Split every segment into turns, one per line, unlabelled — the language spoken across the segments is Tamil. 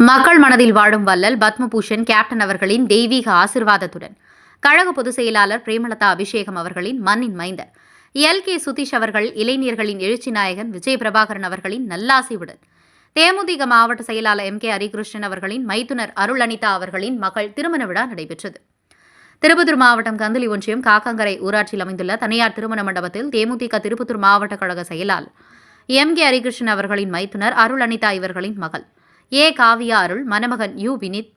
மக்கள் மனதில் வாழும் வள்ளல் பத்மபூஷன் கேப்டன் அவர்களின் தெய்வீக ஆசிர்வாதத்துடன். கழக பொதுச் செயலாளர் பிரேமலதா அபிஷேகம் அவர்களின் மண்ணின் மைந்தர். எல். கே. சுதீஷ் அவர்கள் இளைஞர்களின் எழுச்சி நாயகன் விஜய் பிரபாகரன் அவர்களின் நல்லாசிவுடன். தேமுதிக மாவட்ட செயலாளர் எம். கே. ஹரிகிருஷ்ணன் அவர்களின் மைத்துனர் அருள் அனிதா அவர்களின் மகள் திருமண விழா நடைபெற்றது. திருப்பத்தூர் மாவட்டம் கந்தலி ஒன்றியம் காக்கங்கரை ஊராட்சியில் அமைந்துள்ள தனியார் திருமண மண்டபத்தில் தேமுதிக திருப்பத்தூர் மாவட்ட கழக செயலாளர் எம். கே. ஹரிகிருஷ்ணன் அவர்களின் மைத்துனர் அருள் அனிதா இவர்களின் மகள். ஏ. காவியா அருள் மணமகன் யு. வினித்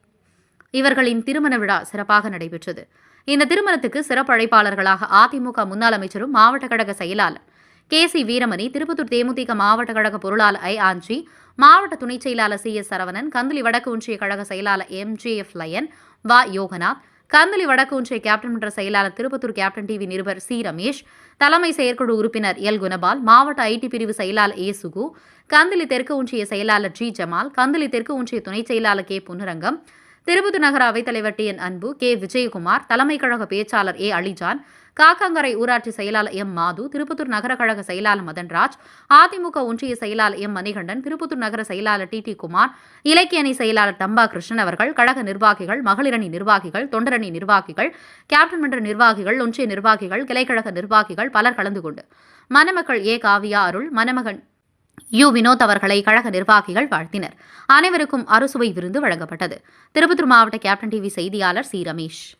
இவர்களின் திருமண விழா சிறப்பாக நடைபெற்றது. இந்த திருமணத்துக்கு சிறப்பு அழைப்பாளர்களாக அதிமுக முன்னாள் அமைச்சரும் மாவட்ட கழக செயலாளர் கே. சி. வீரமணி திருப்பத்தூர் தேமுதிக மாவட்ட கழக பொருளாளர் ஐ. ஆஞ்சி மாவட்ட துணைச் செயலாளர் சி. எஸ். சரவணன் கந்தளி வடக்கு ஒன்றிய கழக செயலாளர் எம். ஜே. எஃப். லயன் வா. யோகநாத் கந்தளி வடக்கு ஒன்றிய கேப்டன் மன்ற செயலாளர் திருப்பத்தூர் கேப்டன் டிவி நிருபர் சி ரமேஷ் தலைமை செயற்குழு உறுப்பினர் எல் குணபால் மாவட்ட ஐடி பிரிவு செயலாளர் ஏ சுகு கந்தளி தெற்கு ஒன்றிய செயலாளர் ஜி ஜமால் கந்தளி தெற்கு ஒன்றிய துணைச் செயலாளர் கே பொன்னுரங்கம் திருப்பத்தூர் நகர அவைத்தலைவர் டி. என். அன்பு கே. விஜயகுமார் தலைமை கழக பேச்சாளர் ஏ. அலிஜான் காக்காங்கரை ஊராட்சி செயலாளர் எம். மாது திருப்பத்தூர் நகர கழக செயலாளர் மதன்ராஜ் அதிமுக ஒன்றிய செயலாளர் எம். மணிகண்டன் திருப்பத்தூர் நகர செயலாளர் டி. டி. குமார் இலக்கிய அணி செயலாளர் தம்பா கிருஷ்ணன் அவர்கள் கழக நிர்வாகிகள் மகளிரணி நிர்வாகிகள் தொண்டரணி நிர்வாகிகள் கேப்டன் மன்ற நிர்வாகிகள் ஒன்றிய நிர்வாகிகள் கிளைக்கழக நிர்வாகிகள் பலர் கலந்து கொண்டு மணமக்கள் ஏ. காவியா அருள் மணமகன் யு வினோத் அவர்களை கழக நிர்வாகிகள் வாழ்த்தினர். அனைவருக்கும் அறுசுவை விருந்து வழங்கப்பட்டது. திருப்பத்தூர் மாவட்ட கேப்டன் டிவி செய்தியாளர் சி. ரமேஷ்.